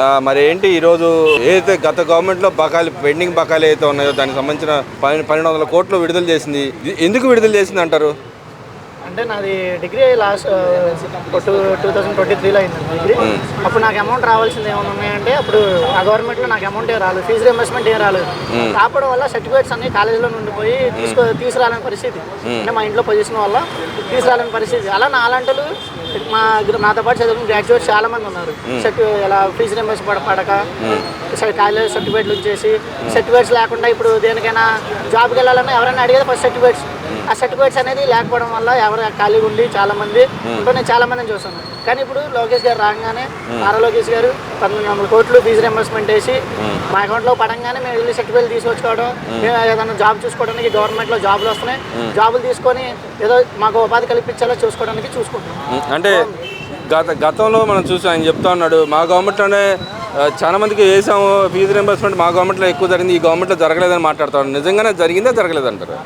మరి ఏంటి ఈరోజు ఏదైతే గత గవర్నమెంట్లో బకాయిలు పెండింగ్ బకాయిలు అయితే ఉన్నాయో దానికి సంబంధించిన పన్నె- పన్నెండు వందల కోట్లు విడుదల చేసింది. ఎందుకు విడుదల చేసింది అంటారు? అంటే నాది degree last two two thousand twenty త్రీలో అయింది డిగ్రీ. అప్పుడు నాకు అమౌంట్ రావాల్సింది ఏమైనా ఉన్నాయంటే అప్పుడు ఆ గవర్నమెంట్లో నాకు అమౌంట్ ఏ రాలేదు. ఫీజు రింబర్స్మెంట్ ఏం రాలేదు. రావడం వల్ల సర్టిఫికేట్స్ అన్ని కాలేజీలో ఉండిపోయి తీసుకో తీసుకురాలని పరిస్థితి. అంటే మా ఇంట్లో పొజిషన్ వల్ల తీసుకురాలని పరిస్థితి. అలా నా అలాంటి వాళ్ళు మా నాతో పాటు చదువుకున్న గ్రాడ్యుయేట్స్ చాలా మంది ఉన్నారు సర్టి ఇలా ఫీజు రింబర్స్ పడ పడక కాలేజ్ సర్టిఫికేట్లు వచ్చేసి సర్టిఫికేట్స్ లేకుండా ఇప్పుడు దేనికైనా జాబ్కి వెళ్ళాలన్నా ఎవరైనా అడిగేది ఫస్ట్ సర్టిఫికేట్స్. ఆ సర్టిఫికేట్స్ అనేది లేకపోవడం వల్ల ఎవరు ఖాళీగా ఉండి చాలా మంది ఉంటూ నేను చాలా మందిని చూసాను కానీ ఇప్పుడు లోకేష్ గారు రాగానే నారా లోకేష్ గారు పన్నెండు వందల కోట్లు ఫీజు రింబర్స్మెంట్ వేసి మా అకౌంట్లో పడంగానే మేము వెళ్ళి సర్టిఫికేట్ తీసుకొచ్చుకోవడం మేము. ఏదైనా జాబ్ చూసుకోవడానికి గవర్నమెంట్లో జాబులు వస్తున్నాయి. జాబులు తీసుకొని ఏదో మాకు ఉపాధి కల్పించేలా చూసుకోవడానికి చూసుకుంటున్నాం. అంటే గత గతంలో మనం చూసాం ఆయన చెప్తా ఉన్నాడు మా గవర్నమెంట్లోనే చాలా మందికి వేసాము ఫీజు రింబర్స్మెంట్ మా గవర్నమెంట్లో ఎక్కువ జరిగింది ఈ గవర్నమెంట్లో జరగలేదని మాట్లాడుతాడు నిజంగానే జరిగిందా జరగలేదంటారు?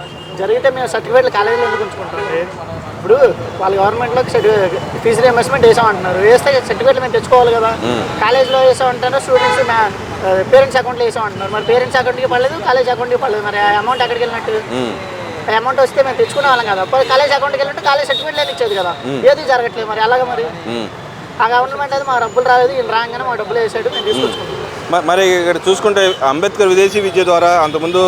జరిగితే మేము సర్టిఫికేట్లు కాలేజీలో ఎందుకు ఇప్పుడు వాళ్ళ గవర్నమెంట్లో ఫీజు రియంబర్స్మెంట్ వేసామంటున్నారు. వేస్తే సర్టిఫికేట్లు మేము తెచ్చుకోవాలి కదా. కాలేజ్లో వేసామంటారు స్టూడెంట్స్ పేరెంట్స్ అకౌంట్లో వేసామంటున్నారు. మరి పేరెంట్స్ అకౌంట్కి పడలేదు కాలేజ్ అకౌంట్కి పడలేదు. మరి ఆ అమౌంట్ ఎక్కడికి వెళ్ళినట్టు? అమౌంట్ వస్తే మేము తెచ్చుకునే వాళ్ళం కదా. కాలేజ్ అకౌంట్కి వెళ్ళినట్టు కాలేజ్ సర్టిఫికేట్ లేదు ఇచ్చేది కదా. ఏది జరగట్లేదు మరి? అలాగే మరి. ఆ గవర్నమెంట్ అయితే మా డబ్బులు రాలేదు ఈయన రాగానే మా డబ్బులు వేసాడు మేము తీసుకొచ్చుకుంటాం మరి ఇక్కడ చూసుకుంటే అంబేద్కర్ విదేశీ విద్య ద్వారా అంతకుముందు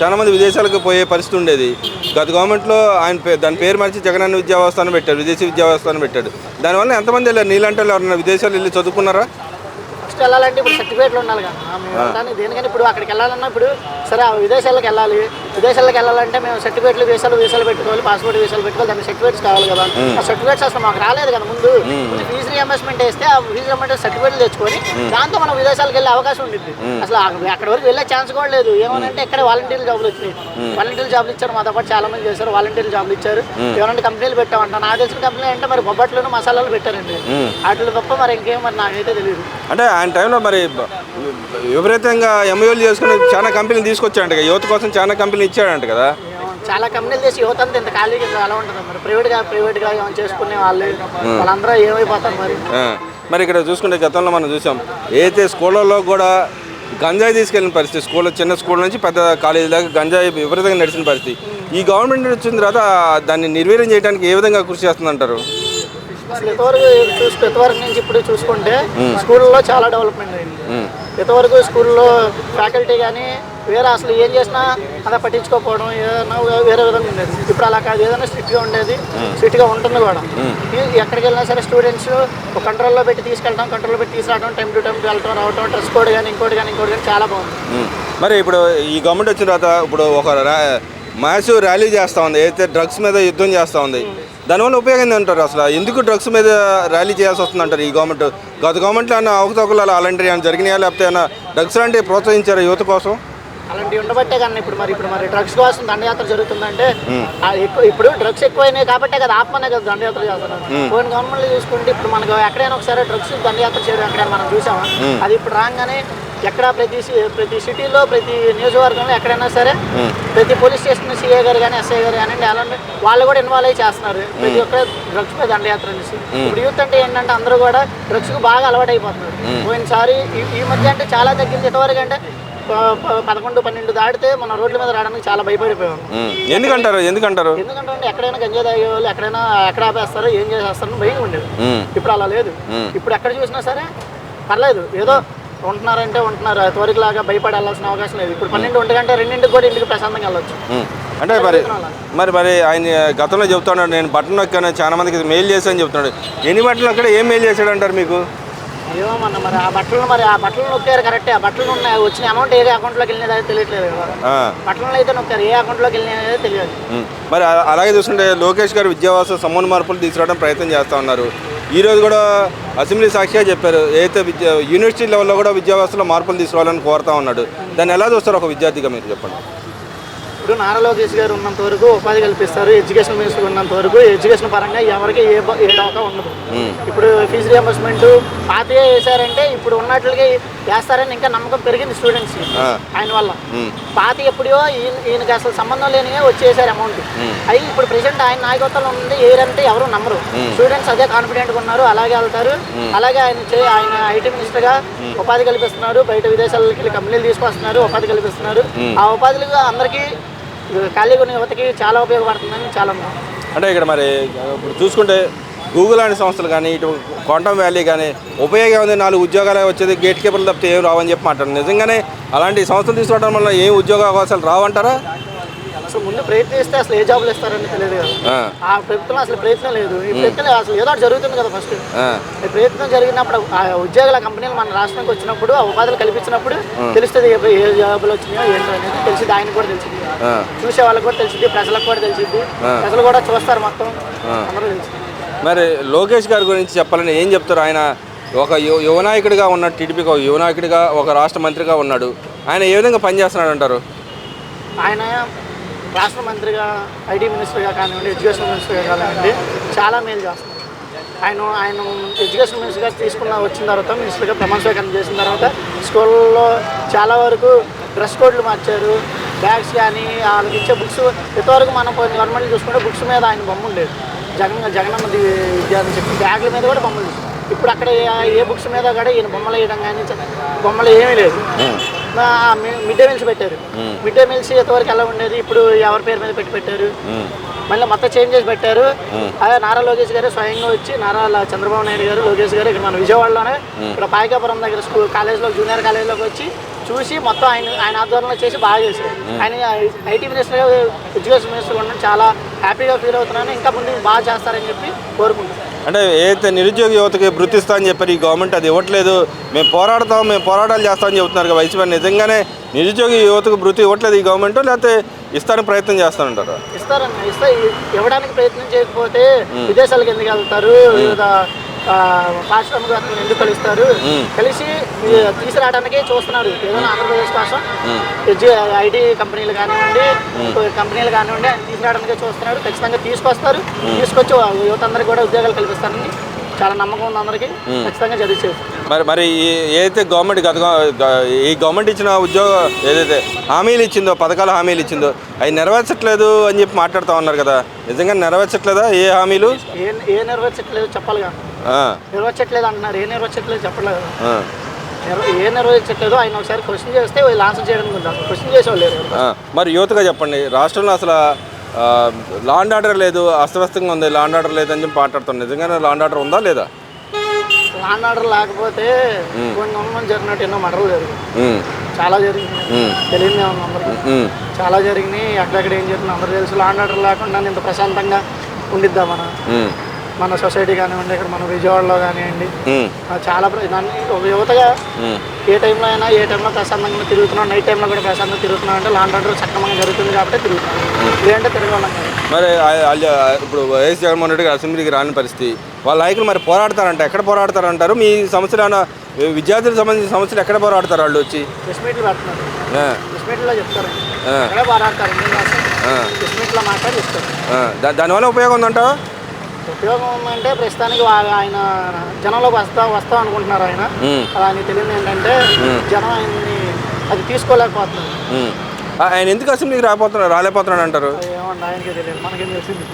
చాలా మంది విదేశాలకు పోయే పరిస్థితి ఉండేది. గత గవర్నమెంట్లో ఆయన దాని పేరు మార్చి జగనన్న విద్యా వ్యవస్థ అని పెట్టాడు విదేశీ విద్యా వ్యవస్థ అని పెట్టాడు. దానివల్ల ఎంతమంది వెళ్ళారు? వాళ్ళు ఎవరైనా విదేశాలు వెళ్ళి చదువుకున్నారా? ఫస్ట్ వెళ్ళాలంటే ఇప్పుడు సర్టిఫికేట్లు ఉండాలి కదా. దేనికని ఇప్పుడు అక్కడికి వెళ్ళాలన్నా ఇప్పుడు సరే ఆ విదేశాలకు వెళ్ళాలి. విదేశాలకు వెళ్ళాలంటే మేము సర్టిఫికేట్లు వీసాలు వీసాలు పెట్టుకోవాలి పాస్పోర్ట్ వీసాలు పెట్టుకోవాలి దానికి సర్టిఫికేట్స్ కావాలి కదా. ఆ సర్టిఫికేట్స్ అసలు మాకు రాలేదు కదా ముందు. ఫీజు రియంబర్స్మెంట్ వేస్తే ఆ ఫీజు రియంబర్స్మెంట్ సర్టిఫికేట్లు తెచ్చుకొని దాంతో మనం విదేశాలకు వెళ్ళే అవకాశం ఉంటుంది అసలు అక్కడ వరకు వెళ్ళే ఛాన్స్ కూడా లేదు. ఏమనంటే ఇక్కడ వాలంటీర్ జాబులు వచ్చినాయి. వాలంటీర్ జాబులు ఇచ్చారు మాతో పాటు చాలా మంది చేశారు వాలంటీర్ జాబులు ఇచ్చారు. ఏమంటే కంపెనీలు పెట్టామంట. నాకు తెలిసిన కంపెనీ అంటే మరి బొబ్బట్లను మసాలాలు పెట్టారండి. వాటిలో తప్ప మరి ఇంకేం మరి నాకైతే తెలియదు అంటే ఆయన టైంలో మరి విపరీతంగా ఎంఓలు చేసుకుని చాలా కంపెనీలు తీసుకొచ్చాడంట కదా, యువత కోసం చాలా కంపెనీలు ఇచ్చాడంట కదా. చాలా కంపెనీలు చేసి యువత అంతా ఇంత ఇంకా అలా ఉంటుంది మరి. ప్రైవేట్గా ప్రైవేట్గా ఏమైనా చేసుకునే వాళ్ళు వాళ్ళందరూ ఏమైపోతారు మరి? మరి ఇక్కడ చూసుకుంటే గతంలో మనం చూసాం ఏదైతే స్కూళ్ళల్లో కూడా గంజాయి తీసుకెళ్ళిన పరిస్థితి స్కూల్ చిన్న స్కూల్ నుంచి పెద్ద కాలేజీ దాకా గంజాయి విపరీతంగా నడిచిన పరిస్థితి. ఈ గవర్నమెంట్ వచ్చిన తర్వాత దాన్ని నిర్వీర్యం చేయడానికి ఏ విధంగా కృషి చేస్తుందంటారు? అసలు ఇంతవరకు చూసుకు ఇంతవరకు నుంచి ఇప్పుడు చూసుకుంటే స్కూల్లో చాలా డెవలప్మెంట్ అయింది. ఇంతవరకు స్కూల్లో ఫ్యాకల్టీ కానీ వేరే అసలు ఏం చేసినా అంతా పట్టించుకోకపోవడం ఏదైనా వేరే విధంగా ఉండేది. ఇప్పుడు అలా కాదు ఏదైనా స్ట్రిక్ట్గా ఉండేది స్ట్రిక్ట్గా ఉంటుంది కూడా. ఎక్కడికి వెళ్ళినా సరే స్టూడెంట్స్ ఒక కంట్రోల్లో పెట్టి తీసుకెళ్ళడం కంట్రోల్లో పెట్టి తీసుకురావడం టైం టు టైం వెళ్ళటం రావడం డ్రెస్ కోడ్ కానీ ఇంకోటి కానీ ఇంకోటి కానీ చాలా బాగుంది. మరి ఇప్పుడు ఈ గవర్నమెంట్ వచ్చిన తర్వాత ఇప్పుడు ఒక మాస్ ర్యాలీ చేస్తూ ఉంది. ఏదైతే డ్రగ్స్ మీద యుద్ధం చేస్తూ ఉంది. దానివల్ల ఉపయోగం అంటారు అసలు? ఎందుకు డ్రగ్స్ మీద ర్యాలీ చేయాల్సి వస్తుంది అంటారు ఈ గవర్నమెంట్ గత గవర్నమెంట్లో ఏమైనా అవకతవకలు అలా అలాంటివి ఏమైనా జరిగినాయా? లేకపోతే ఏమైనా డ్రగ్స్ లాంటివి ప్రోత్సహించారు యువత కోసం? అలాంటివి ఉండబట్టే కానీ ఇప్పుడు మరి ఇప్పుడు మరి డ్రగ్స్ కోసం దండయాత్ర జరుగుతుందంటే ఇప్పుడు డ్రగ్స్ ఎక్కువైనాయి కాబట్టే కదా ఆత్మనే కదా దండయాత్ర చేస్తున్నారు. పోయిన గవర్నమెంట్ చూసుకుంటే ఇప్పుడు మనకు ఎక్కడైనా ఒకసారి డ్రగ్స్ దండయాత్ర చేయడం ఎక్కడైనా మనం చూసామా? అది ఇప్పుడు రాగానే ఎక్కడ ప్రతి ప్రతి సిటీలో ప్రతి నియోజకవర్గంలో ఎక్కడైనా సరే ప్రతి పోలీస్ స్టేషన్ సిఏ గారు కానీ ఎస్ఐ గారు కానీ అలాంటి వాళ్ళు కూడా ఇన్వాల్వ్ అయ్యి చేస్తున్నారు. ప్రతి ఒక్క డ్రగ్స్ మీద దండయాత్ర అనేసి. ఇప్పుడు యూత్ అంటే ఏంటంటే అందరూ కూడా డ్రగ్స్కు బాగా అలవాటు అయిపోతున్నారు పోయినసారి ఈ- మధ్య అంటే చాలా తగ్గింది. ఇంతవరకు అంటే పదకొండు పన్నెండు దాటితే మన రోడ్ల మీద రావడానికి చాలా భయపడిపోయాం. ఎందుకంటారు? ఎందుకంటారు? ఎందుకంటే ఎక్కడైనా గంజా తాగే వాళ్ళు ఎక్కడైనా ఎక్కడ ఆపేస్తారో ఏం చేసేస్తారో భయం ఉండేది. ఇప్పుడు అలా లేదు. ఇప్పుడు ఎక్కడ చూసినా సరే పర్లేదు. ఏదో ఉంటున్నారంటే ఉంటున్నారు. త్వరగా లాగా భయపడి వెళ్ళాల్సిన అవకాశం లేదు. ఇప్పుడు పన్నెండు ఒంటి గంట రెండింటికి కూడా ఇంటికి ప్రశాంతంగా వెళ్ళొచ్చు. అంటే మరి మరి మరి ఆయన గతంలో చెప్తున్నాడు నేను బటన్ నొక్కాను చాలా మందికి మెయిల్ చేశాను చెప్తున్నాడు. ఎన్ని బట్టలు అక్కడ ఏం మెయిల్ చేశాడు అంటారు మీకు మన మరి ఆ బట్టలు మరి ఆ బట్టలు నొక్కారు కరెక్టే. ఆ బట్టలు ఉన్నాయి వచ్చిన అమౌంట్ ఏ అకౌంట్లోకి వెళ్ళినది తెలియట్లేదు. బట్టలు అయితే నొక్కారు ఏ అకౌంట్లోకి వెళ్ళినది తెలియదు. మరి అలాగే చూస్తుంటే లోకేష్ గారు విద్యావాస సమూల మార్పులు తీసుకురావడం ప్రయత్నం చేస్తూ ఉన్నారు. ఈ రోజు కూడా అసెంబ్లీ సాక్షిగా చెప్పారు. ఏదైతే విద్యా యూనివర్సిటీ లెవెల్లో కూడా విద్యావ్యవస్థలో మార్పులు తీసుకురావాలని కోరుతా ఉన్నాడు. దాన్ని ఎలా చూస్తారు ఒక విద్యార్థిగా మీరు చెప్పండి? ఇప్పుడు నారా లోకేష్ గారు ఉన్నంత వరకు ఉపాధి కల్పిస్తారు ఎడ్యుకేషన్ మినిస్టర్ ఉన్నంత వరకు. ఎడ్యుకేషన్ పరంగా ఎవరికి ఏ ఏ డోకా ఉండదు. ఇప్పుడు ఫీజు రియంబర్స్మెంట్ పాతగా వేశారంటే ఇప్పుడు ఉన్నట్లుగా వేస్తారని ఇంకా నమ్మకం పెరిగింది స్టూడెంట్స్. ఆయన వల్ల. పాత ఎప్పుడో ఈయన ఈయనకి అసలు సంబంధం లేనిగా వచ్చేసారు అమౌంట్ అవి ఇప్పుడు ప్రెసెంట్ ఆయన నాయకత్వంలో ఉంది ఏరంటే ఎవరు నమ్మరు. స్టూడెంట్స్ అదే కాన్ఫిడెంట్గా ఉన్నారు అలాగే వెళ్తారు. అలాగే ఆయన ఆయన ఐటీ మినిస్టర్గా ఉపాధి కల్పిస్తున్నారు. బయట విదేశాలకి కంపెనీలు తీసుకొస్తున్నారు ఉపాధి కల్పిస్తున్నారు. ఆ ఉపాధులు అందరికీ ఖాళీగా ఉన్న యువతకి చాలా ఉపయోగపడుతుందని చాలా. అంటే ఇక్కడ మరి ఇప్పుడు చూసుకుంటే గూగుల్ అనే సంస్థలు కానీ ఇటు క్వాంటమ్ వ్యాలీ కానీ ఉపయోగం ఉంది. నాలుగు ఉద్యోగాలు వచ్చేది గేట్ కీపర్లు తప్పితే ఏం రావని చెప్పి మాట్లాడు. నిజంగానే అలాంటి సంస్థలు తీసుకోవడం వల్ల ఏం ఉద్యోగ అవకాశాలు రావంటారా? అసలు ముందు ప్రయత్నిస్తే అసలు ఏ జాబులు ఇస్తారని తెలియదు కదా. ఆ, ప్రభుత్వం అసలు ప్రయత్నం లేదు. ఈ ప్రయత్నం అసలు ఏదో జరుగుతుంది కదా ఫస్ట్ ఈ ప్రయత్నం జరిగినప్పుడు ఆ ఉద్యోగాల కంపెనీలు మన రాష్ట్రానికి వచ్చినప్పుడు ఆ ఉపాధులు కల్పించినప్పుడు తెలుస్తుంది ఏ జాబులు వచ్చినాయో ఏంటో అనేది తెలిసింది ఆయనకు కూడా తెలిసింది. చూసే వాళ్ళకి కూడా తెలిసింది ప్రజలకు కూడా తెలిసింది ప్రజలు కూడా చూస్తారు మొత్తం. అందరూ మరి లోకేష్ గారి గురించి చెప్పాలని ఏం చెప్తారు? ఆయన ఒక యువ యువనాయకుడిగా ఉన్న టీడీపీకి ఒక యువనాయకుడిగా ఒక రాష్ట్ర మంత్రిగా ఉన్నాడు. ఆయన ఏ విధంగా పనిచేస్తున్నాడు అంటారు? ఆయన రాష్ట్ర మంత్రిగా ఐటీ మినిస్టర్గా కానివ్వండి ఎడ్యుకేషన్ మినిస్టర్గా కానివ్వండి చాలా మేలు చేస్తున్నారు ఆయన ఆయన ఎడ్యుకేషన్ మినిస్టర్గా తీసుకున్న వచ్చిన తర్వాత మినిస్టర్గా ప్రమాణ స్వీకారం చేసిన తర్వాత స్కూల్లో చాలా వరకు డ్రెస్ కోడ్లు మార్చారు. బ్యాగ్స్ కానీ వాళ్ళకి ఇచ్చే బుక్స్ ఇంతవరకు మనం గవర్నమెంట్ చూసుకుంటే బుక్స్ మీద ఆయన బొమ్మ ఉండేది. జగన్ జగనన్న ది- విద్యా అని చెప్పి బ్యాగుల మీద కూడా బొమ్మలు. ఇప్పుడు అక్కడ ఏ- బుక్స్ మీద కూడా ఈయన బొమ్మలు వేయడం కానీ బొమ్మలు ఏమీ లేదు. మిడ్ డే మీల్స్ పెట్టారు. మిడ్ డే మీల్స్ ఎంతవరకు ఎలా ఉండేది? ఇప్పుడు ఎవరి పేరు మీద పెట్టి పెట్టారు? మళ్ళీ మొత్తం చేంజ్ చేసి పెట్టారు. అదే నారా లోకేష్ గారు స్వయంగా వచ్చి నారా చంద్రబాబు నాయుడు గారు లోకేష్ గారు ఇక్కడ మన విజయవాడలోనే ఇక్కడ పాయకాపురం దగ్గర స్కూల్ కాలేజ్లో జూనియర్ కాలేజ్లోకి వచ్చి చూసి మొత్తం ఆయన ఆయన ఆధ్వర్యంలో చేసి బాగా చేశారు. ఆయన ఐటీ మినిస్టర్ ఎడ్యుకేషన్ మినిస్టర్ ఉండడం చాలా హ్యాపీగా ఫీల్ అవుతున్నాను ఇంకా ముందు బాగా చేస్తారని చెప్పి కోరుకుంటున్నాను అంటే ఏదైతే నిరుద్యోగ యువతకి వృత్తి ఇస్తా అని చెప్పారు ఈ గవర్నమెంట్ అది ఇవ్వట్లేదు. మేము పోరాడతాం మేము పోరాటాలు చేస్తామని చెబుతున్నారు కదా వైసీపీ నిజంగానే నిరుద్యోగ యువతకు వృత్తి ఇవ్వట్లేదు ఈ గవర్నమెంట్ లేకపోతే ఇస్తానికి ప్రయత్నం చేస్తానంటారు ఇస్తారన్న ఇస్తా ఇవ్వడానికి ప్రయత్నం చేయకపోతే విదేశాలకు ఎందుకు వెళ్తారు? పారిశ్రామికవేత్తలను ఎందుకు కలుస్తారు? కలిసి తీసుకురావడానికే చూస్తున్నారు. ఏదైనా ఆంధ్రప్రదేశ్ కోసం ఐటీ కంపెనీలు కానివ్వండి కంపెనీలు కానివ్వండి ఆయన తీసుకురావడానికే చూస్తున్నారు. ఖచ్చితంగా తీసుకొస్తారు. తీసుకొచ్చి యువత అందరికీ కూడా ఉద్యోగాలు కల్పిస్తారని చాలా నమ్మకం ఉంది అందరికీ. ఖచ్చితంగా జరిగి మరి మరి ఏదైతే గవర్నమెంట్ గత ఈ గవర్నమెంట్ ఇచ్చిన ఉద్యోగ ఏదైతే హామీలు ఇచ్చిందో పథకాల హామీలు ఇచ్చిందో అవి నెరవేర్చట్లేదు అని చెప్పి మాట్లాడుతూ ఉన్నారు కదా. నిజంగా నెరవేర్చట్లేదా ఏ హామీలు? ఏ నెరవేర్చట్లేదు చెప్పాలి కదా ఆ, నెరవేర్చట్లేదు అంటున్నారు. ఏ నెరవేర్చట్లేదు చెప్పలేదు. ఏ నెరవేర్చట్లేదో ఆయన ఒకసారి క్వశ్చన్ చేస్తే వీళ్ళు ఆన్సర్ చేయడానికి ఉంటారు క్వశ్చన్ చేసేవాళ్ళు. మరి యువతగా చెప్పండి. రాష్ట్రంలో అసలు లా అండ్ ఆర్డర్ లేదు అస్తవ్యస్తంగా ఉంది లా అండ్ ఆర్డర్ లేదని చెప్పి మాట్లాడుతున్నాం నిజంగానే లా అండ్ ఆర్డర్ ఉందా లేదా? లాండ్ ఆర్డర్ లేకపోతే కొన్ని వందలు జరిగినట్టు ఎన్నో జరిగాయి. ఉమ్, చాలా జరిగినాయి. ఉమ్, తెలియదు అందరికి చాలా జరిగినాయి. అక్కడక్కడ ఏం జరిగింది అందరూ తెలుసు. లాండ్ ఆర్డర్ లేకుండా ఇంత ప్రశాంతంగా ఉండిద్దా మన సొసైటీ కానివ్వండి ఇక్కడ మన విజయవాడలో కానివ్వండి చాలా యువతగా. ఏ టైంలో అయినా ఏ టైంలో ప్రశాంతంగా తిరుగుతున్నాం నైట్ టైంలో కూడా ప్రశాంతంగా తిరుగుతున్నాం అంటే లాండ్ ఆర్డర్ సక్రమంగా జరుగుతుంది కాబట్టి తిరుగుతున్నాం లేదంటే తిరగలం మరి ఇప్పుడు వైఎస్ జగన్మోహన్ రెడ్డి గారు అసెంబ్లీకి రాని పరిస్థితి వాళ్ళ నాయకులు మరి పోరాడతారంట ఎక్కడ పోరాడతారంటారు? మీ సమస్యలు విద్యార్థులకు సంబంధించిన సమస్యలు ఎక్కడ పోరాడతారు వాళ్ళు వచ్చి? ప్రెస్ మీట్లు పెడుతున్నారు. ఆ, ప్రెస్ మీట్లో చెప్తారు. పోరాడతారు? ప్రెస్ మీట్లో మాట్లాడి దానివల్ల ఉపయోగం ఉందంటావా? ఉపయోగం ఉందంటే ప్రస్తుతానికి ఆయన జనంలోకి వస్తా వస్తాం అనుకుంటున్నారు ఆయన. ఆయనకి తెలియదు ఏంటంటే జనం ఆయన్ని అది తీసుకోలేకపోతున్నారు. ఆయన ఎందుకు అసెంబ్లీకి రాకపోతున్నాడు రాలేకపోతున్నాడు అంటారు? ఏమన్నా ఆయనకే తెలియదు మనకేం తెలిసింది?